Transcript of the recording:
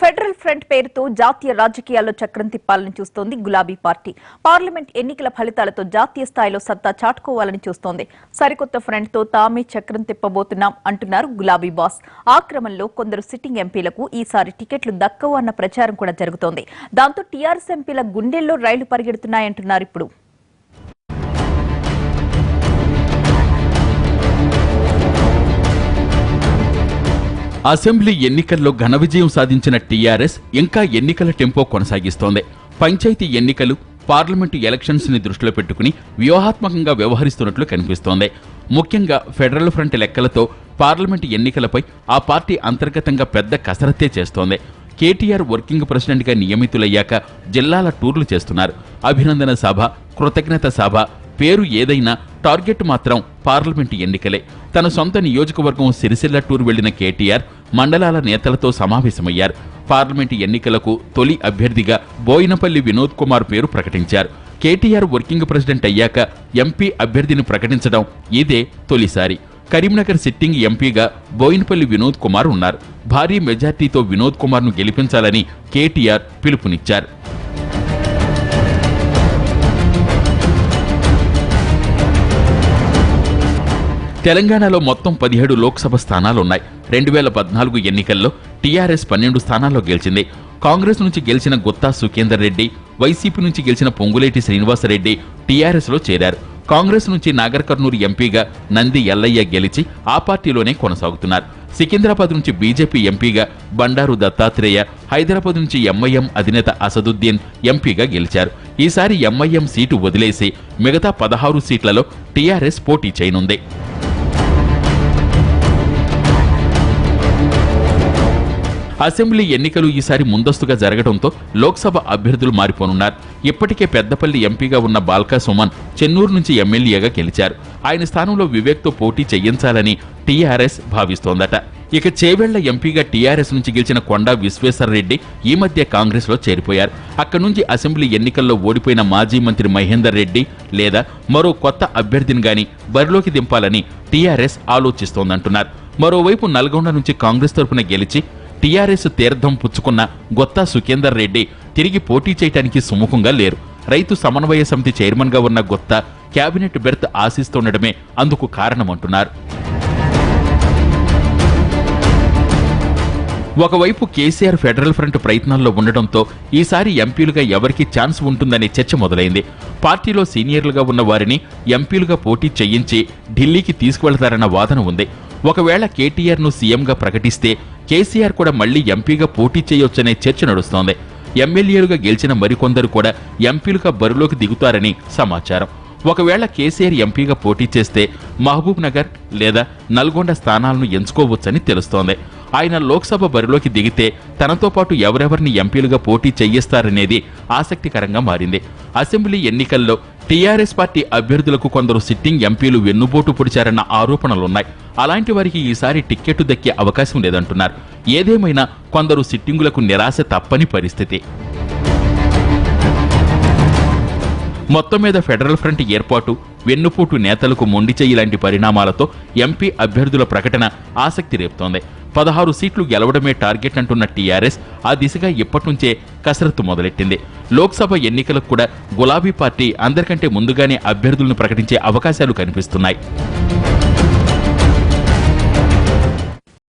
Federal front పేరుతో జాతీయ రాజకీయాల్లో చక్రం తిప్పాలని చూస్తోంది గులాబీ పార్టీ. పార్లమెంట్ ఎన్నికల ఫలితాలతో జాతీయ స్థాయిలో సత్తా చాటుకోవాలని చూస్తోంది. సరికొత్త ఫ్రంట్తో తామే చక్రం తిప్పబోతున్నాం అంటున్నారు గులాబీ బాస్. ఆ క్రమంలో కొందరు సిట్టింగ్ ఎంపీలకు ఈసారి టికెట్లు దక్కవు అన్న ప్రచారం కూడా జరుగుతోంది. దాంతో టీఆర్ఎస్ ఎంపీల గుండెల్లో రైళ్ళు పరిగెడుతున్నాయంటున్నారు ఇప్పుడు. అసెంబ్లీ ఎన్నికల్లో ఘన విజయం సాధించిన టీఆర్ఎస్ ఇంకా ఎన్నికల టెంపో కొనసాగిస్తోంది. పంచాయతీ ఎన్నికలు పార్లమెంటు ఎలక్షన్స్ని దృష్టిలో పెట్టుకుని వ్యూహాత్మకంగా వ్యవహరిస్తున్నట్లు కనిపిస్తోంది. ముఖ్యంగా ఫెడరల్ ఫ్రంట్ లెక్కలతో పార్లమెంటు ఎన్నికలపై ఆ పార్టీ అంతర్గతంగా పెద్ద కసరత్తే చేస్తోంది. కేటీఆర్ వర్కింగ్ ప్రెసిడెంట్గా నియమితులయ్యాక జిల్లాల టూర్లు చేస్తున్నారు. అభినందన సభ కృతజ్ఞత సభ పేరు ఏదైనా టార్గెట్ మాత్రం పార్లమెంటు ఎన్నికలే. తన సొంత నియోజకవర్గం సిరిసిల్ల టూర్ వెళ్ళిన కేటీఆర్ మండలాల నేతలతో సమావేశమయ్యారు. పార్లమెంటు ఎన్నికలకు తొలి అభ్యర్థిగా బోయినపల్లి వినోద్ కుమార్ పేరు ప్రకటించారు. కేటీఆర్ వర్కింగ్ ప్రెసిడెంట్ అయ్యాక ఎంపీ అభ్యర్థిని ప్రకటించడం ఇదే తొలిసారి. కరీంనగర్ సిట్టింగ్ ఎంపీగా బోయినపల్లి వినోద్ కుమార్ ఉన్నారు. భారీ మెజార్టీతో వినోద్ కుమార్ను గెలిపించాలని కేటీఆర్ పిలుపునిచ్చారు. తెలంగాణలో మొత్తం పదిహేడు లోక్సభ స్థానాలున్నాయి. రెండు వేల పద్నాలుగు ఎన్నికల్లో టీఆర్ఎస్ పన్నెండు స్థానాల్లో గెలిచింది. కాంగ్రెస్ నుంచి గెలిచిన గుత్తా సుఖేందర్ రెడ్డి వైసీపీ నుంచి గెలిచిన పొంగులేటి శ్రీనివాసరెడ్డి టీఆర్ఎస్లో చేరారు. కాంగ్రెస్ నుంచి నాగర్ కర్నూలు ఎంపీగా నంది ఎల్లయ్య గెలిచి ఆ పార్టీలోనే కొనసాగుతున్నారు. సికింద్రాబాద్ నుంచి బీజేపీ ఎంపీగా బండారు దత్తాత్రేయ హైదరాబాద్ నుంచి ఎంఐఎం అధినేత అసదుద్దీన్ ఎంపీగా గెలిచారు. ఈసారి ఎంఐఎం సీటు వదిలేసి మిగతా పదహారు సీట్లలో టీఆర్ఎస్ పోటీ చేయనుంది. అసెంబ్లీ ఎన్నికలు ఈసారి ముందస్తుగా జరగడంతో లోక్సభ అభ్యర్థులు మారిపోనున్నారు. ఇప్పటికే పెద్దపల్లి ఎంపీగా ఉన్న బాల్కా సుమన్ చెన్నూరు నుంచి ఎమ్మెల్యేగా గెలిచారు. ఆయన స్థానంలో వివేక్తో పోటీ చేయించాలని టీఆర్ఎస్ భావిస్తోందట. ఇక చేవెళ్ళ ఎంపీగా టీఆర్ఎస్ నుంచి గెలిచిన కొండా విశ్వేశ్వరరెడ్డి ఈ మధ్య కాంగ్రెస్లో చేరిపోయారు. అక్కడి నుంచి అసెంబ్లీ ఎన్నికల్లో ఓడిపోయిన మాజీ మంత్రి మహేందర్ రెడ్డి లేదా మరో కొత్త అభ్యర్థిని గాని బరిలోకి దింపాలని టీఆర్ఎస్ ఆలోచిస్తోందంటున్నారు. మరోవైపు నల్గొండ నుంచి కాంగ్రెస్ తరపున గెలిచి టీఆర్ఎస్ తీర్థం పుచ్చుకున్న గొత్తా సుఖేందర్ రెడ్డి తిరిగి పోటీ చేయడానికి సుముఖంగా లేరు. రైతు సమన్వయ సమితి చైర్మన్గా ఉన్న గొత్తా కేబినెట్ బెర్త్ ఆశిస్తుండడమే అందుకు కారణమంటున్నారు. ఒకవైపు కేసీఆర్ ఫెడరల్ ఫ్రంట్ ప్రయత్నాల్లో ఉండడంతో ఈసారి ఎంపీలుగా ఎవరికి ఛాన్స్ ఉంటుందనే చర్చ మొదలైంది. పార్టీలో సీనియర్లుగా ఉన్న వారిని ఎంపీలుగా పోటీ చేయించి ఢిల్లీకి తీసుకువెళతారన్న వాదన ఉంది. ఒకవేళ కేటీఆర్ను సీఎంగా ప్రకటిస్తే కేసీఆర్ కూడా మళ్ళీ ఎంపీగా పోటీ చేయొచ్చనే చర్చ నడుస్తోంది. ఎమ్మెల్యేలుగా గెలిచిన మరికొందరు కూడా ఎంపీలుగా బరిలోకి దిగుతారని సమాచారం. ఒకవేళ కేసీఆర్ ఎంపీగా పోటీ చేస్తే మహబూబ్ నగర్ లేదా నల్గొండ స్థానాలను ఎంచుకోవచ్చని తెలుస్తోంది. ఆయన లోక్సభ బరిలోకి దిగితే తనతో పాటు ఎవరెవరిని ఎంపీలుగా పోటీ చేయిస్తారనేది ఆసక్తికరంగా మారింది. అసెంబ్లీ ఎన్నికల్లో టీఆర్ఎస్ పార్టీ అభ్యర్థులకు కొందరు సిట్టింగ్ ఎంపీలు వెన్నుపోటు పొడిచారన్న ఆరోపణలున్నాయి. అలాంటి వారికి ఈసారి టిక్కెట్టు దక్కే అవకాశం లేదంటున్నారు. ఏదేమైనా కొందరు సిట్టింగులకు నిరాశ తప్పని పరిస్థితి. మొత్తం మీద ఫెడరల్ ఫ్రంట్ ఏర్పాటు వెన్నుపోటు నేతలకు మొండి చెయ్యి లాంటి పరిణామాలతో ఎంపీ అభ్యర్థుల ప్రకటన ఆసక్తి రేపుతోంది. పదహారు సీట్లు గెలవడమే టార్గెట్ అంటున్న టీఆర్ఎస్ ఆ దిశగా ఇప్పటినుంచే కసరత్తు మొదలెట్టింది. లోక్సభ ఎన్నికలకు కూడా గులాబీ పార్టీ అందరికంటే ముందుగానే అభ్యర్థులను ప్రకటించే అవకాశాలు కనిపిస్తున్నాయి.